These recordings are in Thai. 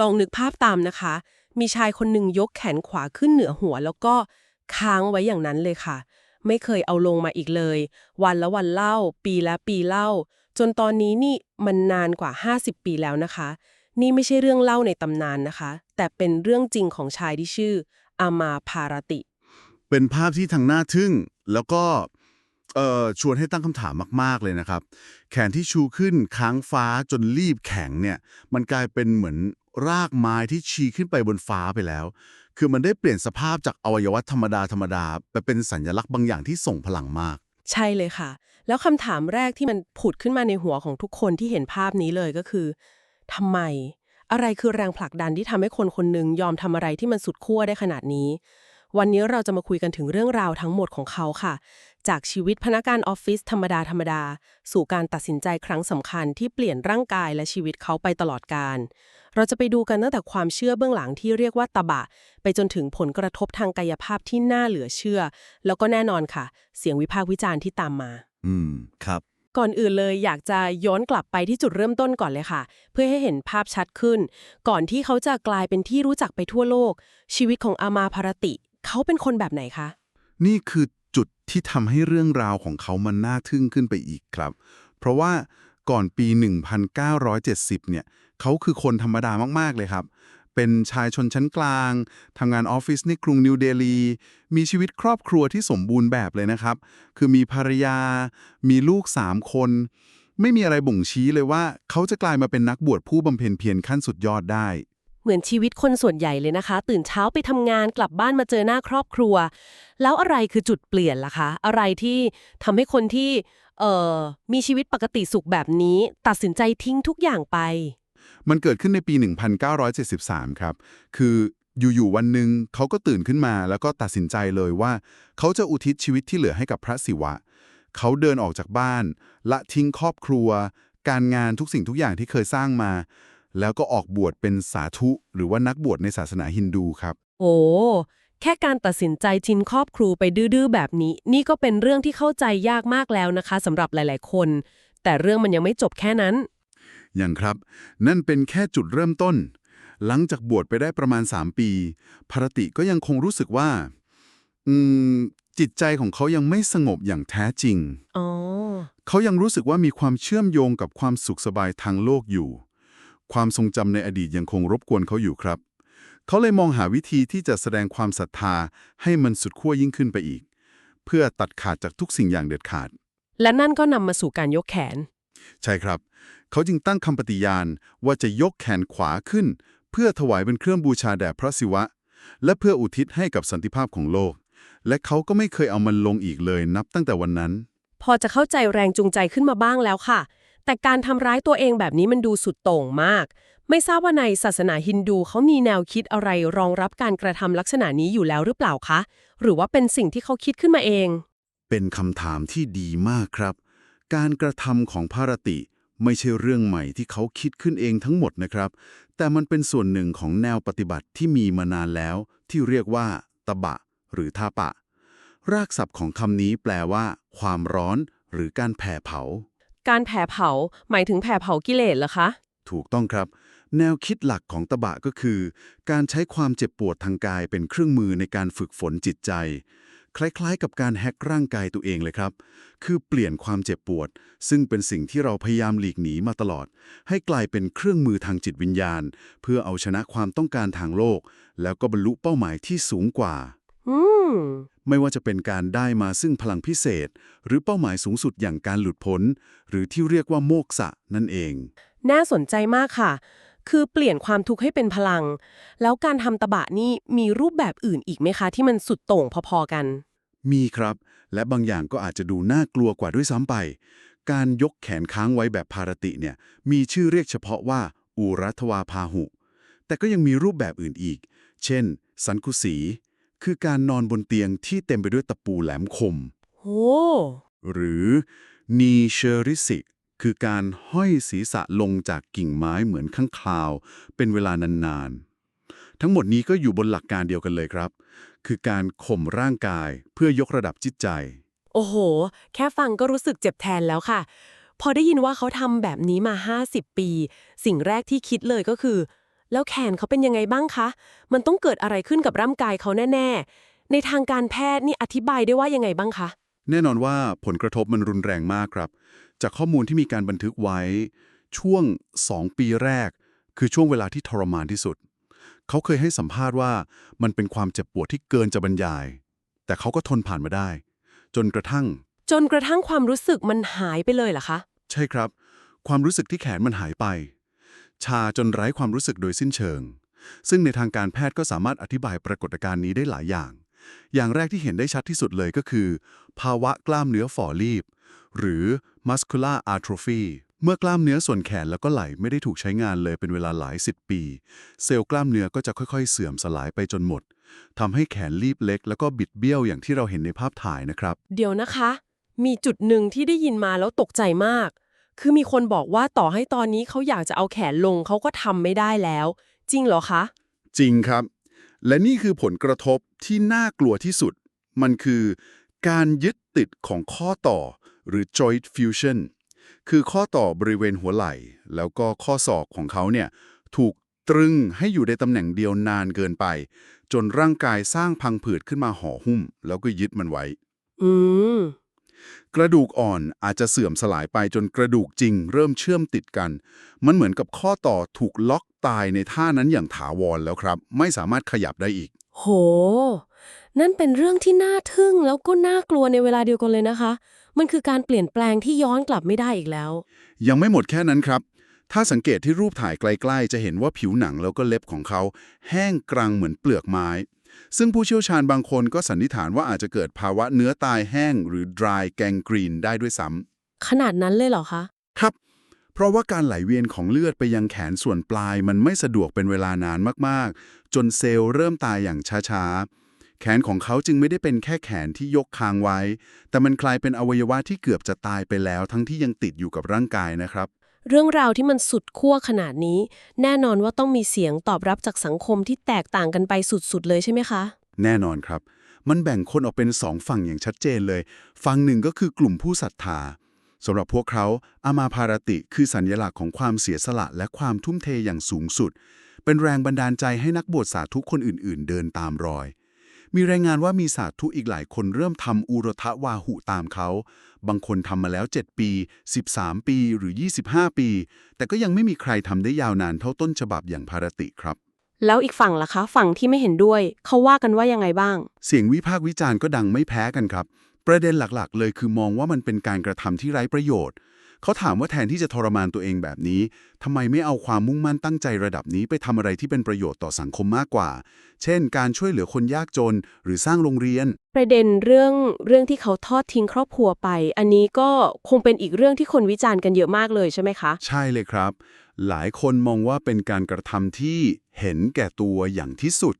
ลองนึกภาพตามนะคะ มีชายคนหนึ่งยกแขนขวาขึ้นเหนือหัว แล้วก็ค้างไว้อย่างนั้นเลยค่ะ ไม่เคยเอาลงมาอีกเลย วันละวันเล่า ปีละปีเล่า จนตอนนี้นี่มันนานกว่า 50 ปีแล้วนะคะ นี่ไม่ใช่เรื่องเล่าในตำนานนะคะ แต่เป็นเรื่องจริงของชายที่ชื่ออามาพารติ เป็นภาพที่ทั้งน่าทึ่งแล้วก็ชวนให้ตั้งคำถามมาก ๆ เลยนะครับ แขนที่ชูขึ้นค้างฟ้าจนรีบแข็งเนี่ย มันกลายเป็นเหมือน รากไม้ที่ชี้ขึ้นไปบนฟ้าไปแล้ว คือมันได้เปลี่ยนสภาพจากอวัยวะธรรมดาธรรมดาไปเป็นสัญลักษณ์บางอย่างที่ส่งพลังมาก ใช่เลยค่ะ แล้วคำถามแรกที่มันผุดขึ้นมาในหัวของทุกคนที่เห็นภาพนี้เลยก็คือทำไม อะไรคือแรงผลักดันที่ทำให้คนคนหนึ่งยอมทำอะไรที่มันสุดขั้วได้ขนาดนี้ วันนี้เราจะมาคุยกันถึงเรื่องราวทั้งหมดของเขาค่ะ จากชีวิตพนักงานออฟฟิศธรรมดาธรรมดา สู่การตัดสินใจครั้งสำคัญที่เปลี่ยนร่างกายและชีวิตเขาไปตลอดกาล เราจะไปดูกันตั้งแต่ความเชื่อเบื้องหลังที่เรียกว่าตบะ ไปจนถึงผลกระทบทางกายภาพที่น่าเหลือเชื่อ แล้วก็แน่นอนค่ะ เสียงวิพากษ์วิจารณ์ที่ตามมา อืม ครับ ก่อนอื่นเลยอยากจะย้อนกลับไปที่จุดเริ่มต้นก่อนเลยค่ะ เพื่อให้เห็นภาพชัดขึ้น ก่อนที่เขาจะกลายเป็นที่รู้จักไปทั่วโลก ชีวิตของอามาพารติ เขาเป็นคนแบบไหนคะ นี่คือจุดที่ทำให้เรื่องราวของเขามันน่าทึ่งขึ้นไปอีกครับ เพราะว่าก่อนปี 1970 เนี่ย เขาคือคนธรรมดามาก ๆ เลยครับ เป็นชายชนชั้นกลาง ทำงานออฟฟิศในกรุงนิวเดลี มีชีวิตครอบครัวที่สมบูรณ์แบบเลยนะครับ คือมีภรรยา มีลูก3คน ไม่มีอะไรบ่งชี้เลยว่า เขาจะกลายมาเป็นนักบวชผู้บำเพ็ญเพียรขั้นสุดยอดได้ เหมือนชีวิตคนส่วนใหญ่เลยนะคะ ตื่นเช้าไปทำงานกลับบ้านมาเจอหน้าครอบครัว แล้วอะไรคือจุดเปลี่ยนล่ะคะ อะไรที่ทำให้คนที่เอ่อมีชีวิตปกติสุขแบบนี้ ตัดสินใจทิ้งทุกอย่างไป มันเกิดขึ้นในปี 1973 ครับ คืออยู่ๆวันหนึ่งเขาก็ตื่นขึ้นมา แล้วก็ตัดสินใจเลยว่า เขาจะอุทิศชีวิตที่เหลือให้กับพระศิวะ เขาเดินออกจากบ้าน ละทิ้งครอบครัว การงานทุกสิ่งทุกอย่างที่เคยสร้างมา แล้วก็ออกบวชเป็นสาธุ หรือว่านักบวชในศาสนาฮินดูครับ โอ้แค่การตัดสินใจทิ้งครอบครูไปดื้อๆแบบนี้ นี่ก็เป็นเรื่องที่เข้าใจยากมากแล้วนะคะสำหรับหลาย ๆ คน แต่เรื่องมันยังไม่จบแค่นั้น ย่างครับ นั่นเป็นแค่จุดเริ่มต้น หลังจากบวชไปได้ประมาณ 3 ปีภารติก็ยังคงรู้สึกว่า อืม จิตใจของเขายังไม่สงบอย่างแท้จริงอ๋อเขายังรู้สึกว่ามีความเชื่อมโยงกับความสุขสบายทางโลกอยู่ ความทรงจำในอดีตยังคงรบกวนเขาอยู่ครับ เขาเลยมองหาวิธีที่จะแสดงความศรัทธาให้มันสุดขั้วยิ่งขึ้นไปอีก เพื่อตัดขาดจากทุกสิ่งอย่างเด็ดขาด และนั่นก็นำมาสู่การยกแขน ใช่ครับ เขาจึงตั้งคำปฏิญาณว่าจะยกแขนขวาขึ้น เพื่อถวายเป็นเครื่องบูชาแด่พระศิวะ และเพื่ออุทิศให้กับสันติภาพของโลก และเขาก็ไม่เคยเอามันลงอีกเลยนับตั้งแต่วันนั้น พอจะเข้าใจแรงจูงใจขึ้นมาบ้างแล้วค่ะ แต่การทำร้ายตัวเองแบบนี้มันดูสุดโต่งมาก ไม่ทราบว่าในศาสนาฮินดูเขามีแนวคิดอะไรรองรับการกระทำลักษณะนี้อยู่แล้วหรือเปล่าคะ หรือว่าเป็นสิ่งที่เขาคิดขึ้นมาเอง เป็นคำถามที่ดีมากครับ การกระทำของพารติ ไม่ใช่เรื่องใหม่ที่เขาคิดขึ้นเองทั้งหมดนะครับ แต่มันเป็นส่วนหนึ่งของแนวปฏิบัติที่มีมานานแล้ว ที่เรียกว่าตบะ หรือทาปะ รากศัพท์ของคำนี้แปลว่า ความร้อน หรือการแผ่เผา การแผ่เผา หมายถึงแผ่เผากิเลสเหรอคะ ถูกต้องครับ แนวคิดหลักของตบะก็คือ การใช้ความเจ็บปวดทางกายเป็นเครื่องมือในการฝึกฝนจิตใจ คล้ายๆ กับการแฮกร่างกายตัวเองเลยครับ คือเปลี่ยนความเจ็บปวด ซึ่งเป็นสิ่งที่เราพยายามหลีกหนีมาตลอด ให้กลายเป็นเครื่องมือทางจิตวิญญาณ เพื่อเอาชนะความต้องการทางโลก แล้วก็บรรลุเป้าหมายที่สูงกว่าอืมไม่ว่าจะเป็นการได้มาซึ่งพลังพิเศษ หรือเป้าหมายสูงสุดอย่างการหลุดพ้น หรือที่เรียกว่าโมกษะนั่นเอง น่าสนใจมากค่ะ คือเปลี่ยนความทุกข์ให้เป็นพลัง แล้วการทำตบะนี่มีรูปแบบอื่นอีกไหมคะ ที่มันสุดโต่งพอๆกัน มีครับ และบางอย่างก็อาจจะดูน่ากลัวกว่าด้วยซ้ำไป การยกแขนค้างไว้แบบภารติเนี่ย มีชื่อเรียกเฉพาะว่า อุรัทวาพาหุ แต่ก็ยังมีรูปแบบอื่นอีก เช่น สันคุสี คือการนอนบนเตียงที่เต็มไปด้วยตะปูแหลมคมโอ้หรือนีเชอริสิ คือการห้อยศีรษะลงจากกิ่งไม้เหมือนข้างคลาว เป็นเวลานานๆ ทั้งหมดนี้ก็อยู่บนหลักการเดียวกันเลยครับ คือการข่มร่างกายเพื่อยกระดับจิตใจ โอ้โห แค่ฟังก็รู้สึกเจ็บแทนแล้วค่ะ พอได้ยินว่าเขาทำแบบนี้มา 50 ปี สิ่งแรกที่คิดเลยก็คือ แล้วแขนเขาเป็นยังไงบ้างคะ มันต้องเกิดอะไรขึ้นกับร่างกายเขาแน่ ๆ ในทางการแพทย์นี่อธิบายได้ว่ายังไงบ้างคะ แน่นอนว่าผลกระทบมันรุนแรงมากครับ จากข้อมูลที่มีการบันทึกไว้ ช่วง 2 ปีแรก คือช่วงเวลาที่ทรมานที่สุด เขาเคยให้สัมภาษณ์ว่ามันเป็นความเจ็บปวดที่เกินจะบรรยาย แต่เขาก็ทนผ่านมาได้ จนกระทั่ง จนกระทั่งความรู้สึกมันหายไปเลยเหรอคะ ใช่ครับ ความรู้สึกที่แขนมันหายไป ชาจนไร้ความรู้สึกโดยสิ้นเชิง ซึ่งในทางการแพทย์ก็สามารถอธิบายปรากฏการณ์นี้ได้หลายอย่าง อย่างแรกที่เห็นได้ชัดที่สุดเลยก็คือ ภาวะกล้ามเนื้อฝ่อรีบ หรือ muscular atrophy เมื่อกล้ามเนื้อส่วนแขนแล้วก็ไหล่ไม่ได้ถูกใช้งานเลยเป็นเวลาหลายสิบปี เซลล์กล้ามเนื้อก็จะค่อยๆ เสื่อมสลายไปจนหมดทำให้แขนรีบเล็ก แล้วก็บิดเบี้ยวอย่างที่เราเห็นในภาพถ่ายนะครับ เดี๋ยวนะคะ มีจุดหนึ่งที่ได้ยินมาแล้วตกใจมาก คือมีคนบอกว่าต่อให้ตอนนี้เขาอยากจะเอาแขนลงเขาก็ทำไม่ได้แล้ว จริงเหรอคะ จริงครับ และนี่คือผลกระทบที่น่ากลัวที่สุด มันคือการยึดติดของข้อต่อหรือ joint fusion คือข้อต่อบริเวณหัวไหล่ แล้วก็ข้อศอกของเขาเนี่ยถูกตรึงให้อยู่ในตำแหน่งเดียวนานเกินไป จนร่างกายสร้างพังผืดขึ้นมาห่อหุ้ม แล้วก็ยึดมันไว้ อืม กระดูกอ่อนอาจจะเสื่อมสลายไปจนกระดูกจริง เริ่มเชื่อมติดกัน มันเหมือนกับข้อต่อถูกล็อกตายในท่านั้นอย่างถาวรแล้วครับ ไม่สามารถขยับได้อีก โห นั่นเป็นเรื่องที่น่าทึ่งแล้วก็น่ากลัวในเวลาเดียวกันเลยนะคะ มันคือการเปลี่ยนแปลงที่ย้อนกลับไม่ได้อีกแล้ว ยังไม่หมดแค่นั้นครับ ถ้าสังเกตที่รูปถ่ายใกล้ๆ จะเห็นว่าผิวหนังแล้วก็เล็บของเขา แห้งกรังเหมือนเปลือกไม้ ซึ่งผู้เชี่ยวชาญบางคนก็สันนิษฐานว่าอาจจะเกิดภาวะเนื้อตายแห้ง หรือ dry gangrene ได้ด้วยซ้ำขนาดนั้นเลยเหรอคะ ครับ เพราะว่าการไหลเวียนของเลือดไปยังแขนส่วนปลายมันไม่สะดวกเป็นเวลานานมากๆ จนเซลล์เริ่มตายอย่างช้าๆ แขนของเขาจึงไม่ได้เป็นแค่แขนที่ยกคางไว้ แต่มันกลายเป็นอวัยวะที่เกือบจะตายไปแล้ว ทั้งที่ยังติดอยู่กับร่างกายนะครับ เรื่องราวที่มันสุดขั้วขนาดนี้ แน่นอนว่าต้องมีเสียงตอบรับจากสังคมที่แตกต่างกันไปสุดๆเลยใช่ไหมคะ แน่นอนครับ มันแบ่งคนออกเป็นสองฝั่งอย่างชัดเจนเลย ฝั่งหนึ่งก็คือกลุ่มผู้ศรัทธาสำหรับพวกเขาอามาพารติคือสัญลักษณ์ของความเสียสละและความทุ่มเทอย่างสูงสุด เป็นแรงบันดาลใจให้นักบวชสาธุคนอื่น ๆ เดินตามรอย มีรายงานว่ามีสาธุอีกหลายคนเริ่มทำอุรทะวาหุตามเขา บางคนทำมาแล้ว 7 ปี 13 ปีหรือ 25 ปี แต่ก็ยังไม่มีใครทำได้ยาวนานเท่าต้นฉบับอย่างพารติครับ แล้วอีกฝั่งล่ะคะ ฝั่งที่ไม่เห็นด้วย เขาว่ากันว่ายังไงบ้าง เสียงวิพากษ์วิจารณ์ก็ดังไม่แพ้กันครับ ประเด็นหลักๆ เลยคือมองว่ามันเป็นการกระทำที่ไร้ประโยชน์ เขาถามว่าแทนที่จะทรมานตัวเองแบบนี้ทำไมไม่เอาความมุ่งมั่นตั้งใจระดับนี้ไปทำอะไรที่เป็นประโยชน์ต่อสังคมมากกว่า เช่น การช่วยเหลือคนยากจน หรือสร้างโรงเรียน ประเด็นเรื่องเรื่องที่เขาทอดทิ้งครอบครัวไป อันนี้ก็คงเป็นอีกเรื่องที่คนวิจารณ์กันเยอะมากเลยใช่ไหมคะ ใช่เลยครับ หลายคนมองว่าเป็นการกระทำที่เห็นแก่ตัวอย่างที่สุด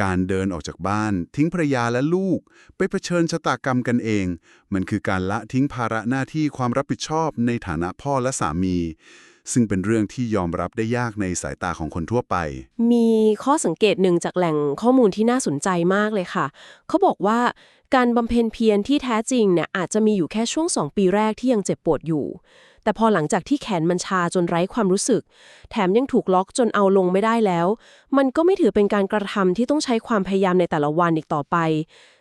การเดินออกจากบ้าน ทิ้งภรรยาและลูก ไปเผชิญชะตากรรมกันเอง มันคือการละทิ้งภาระหน้าที่ความรับผิดชอบในฐานะพ่อและสามี ซึ่งเป็นเรื่องที่ยอมรับได้ยากในสายตาของคนทั่วไป มีข้อสังเกตหนึ่งจากแหล่งข้อมูลที่น่าสนใจมากเลยค่ะ เขาบอกว่าการบำเพ็ญเพียรที่แท้จริงเนี่ยอาจจะมีอยู่แค่ช่วง2ปีแรกที่ยังเจ็บปวดอยู่ แต่พอหลังจากที่แขนมันชาจนไร้ความรู้สึก แถมยังถูกล็อกจนเอาลงไม่ได้แล้ว มันก็ไม่ถือเป็นการกระทำที่ต้องใช้ความพยายามในแต่ละวันอีกต่อไป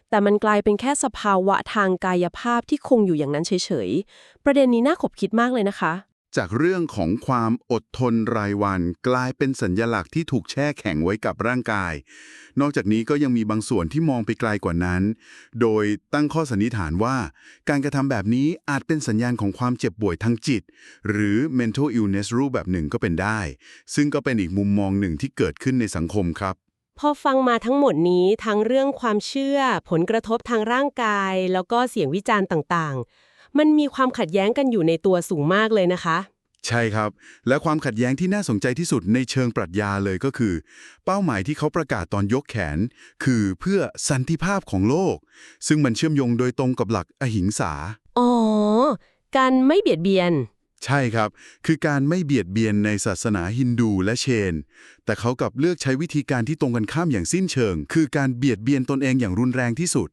แต่มันกลายเป็นแค่สภาวะทางกายภาพที่คงอยู่อย่างนั้นเฉยๆ ประเด็นนี้น่าขบคิดมากเลยนะคะ จากเรื่องของความอดทนรายวัน กลายเป็นสัญญลักษณ์ที่ถูกแช่แข็งไว้กับร่างกาย นอกจากนี้ก็ยังมีบางส่วนที่มองไปไกลกว่านั้น โดยตั้งข้อสันนิษฐานว่า การกระทำแบบนี้อาจเป็นสัญญาณของความเจ็บป่วยทางจิต หรือ mental illness รูปแบบหนึ่งก็เป็นได้ ซึ่งก็เป็นอีกมุมมองหนึ่งที่เกิดขึ้นในสังคมครับพอฟังมาทั้งหมดนี้ทั้งเรื่องความเชื่อ ผลกระทบทางร่างกาย แล้วก็เสียงวิจารณ์ต่างๆ มันมีความขัดแย้งกันอยู่ในตัวสูงมากเลยนะคะ ใช่ครับ และความขัดแย้งที่น่าสนใจที่สุดในเชิงปรัชญาเลยก็คือ เป้าหมายที่เขาประกาศตอนยกแขน คือเพื่อสันติภาพของโลก ซึ่งมันเชื่อมโยงโดยตรงกับหลักอหิงสา อ๋อ การไม่เบียดเบียน ใช่ครับ คือการไม่เบียดเบียนในศาสนาฮินดูและเชน แต่เขากลับเลือกใช้วิธีการที่ตรงกันข้ามอย่างสิ้นเชิง คือการเบียดเบียนตนเองอย่างรุนแรงที่สุด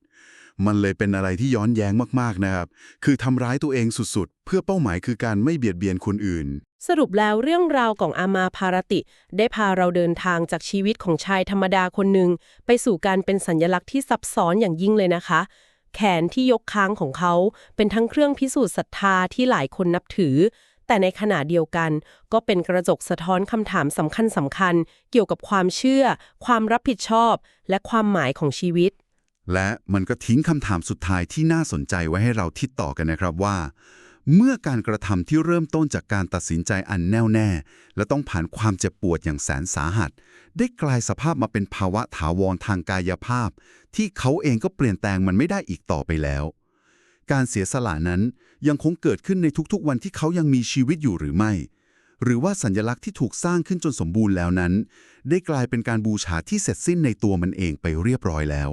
มันเลยเป็นอะไรที่ย้อนแย้งมากๆนะครับ คือทำร้ายตัวเองสุดๆ เพื่อเป้าหมายคือการไม่เบียดเบียนคนอื่น สรุปแล้วเรื่องราวของอามาพารติ ได้พาเราเดินทางจากชีวิตของชายธรรมดาคนหนึ่งไปสู่การเป็นสัญลักษณ์ที่ซับซ้อนอย่างยิ่งเลยนะคะ แขนที่ยกค้างของเขาเป็นทั้งเครื่องพิสูจน์ศรัทธาที่หลายคนนับถือ แต่ในขณะเดียวกัน ก็เป็นกระจกสะท้อนคำถามสำคัญสำคัญๆเกี่ยวกับความเชื่อ ความรับผิดชอบ และความหมายของชีวิต และมันก็ทิ้งคำถามสุดท้ายที่น่าสนใจไว้ให้เราคิดต่อกันนะครับว่า เมื่อการกระทำที่เริ่มต้นจากการตัดสินใจอันแน่วแน่ และต้องผ่านความเจ็บปวดอย่างแสนสาหัส ได้กลายสภาพมาเป็นภาวะถาวรทางกายภาพ ที่เขาเองก็เปลี่ยนแปลงมันไม่ได้อีกต่อไปแล้ว การเสียสละนั้นยังคงเกิดขึ้นในทุกๆ วันที่เขายังมีชีวิตอยู่หรือไม่ หรือว่าสัญลักษณ์ที่ถูกสร้างขึ้นจนสมบูรณ์แล้วนั้น ได้กลายเป็นการบูชาที่เสร็จสิ้นในตัวมันเองไปเรียบร้อยแล้ว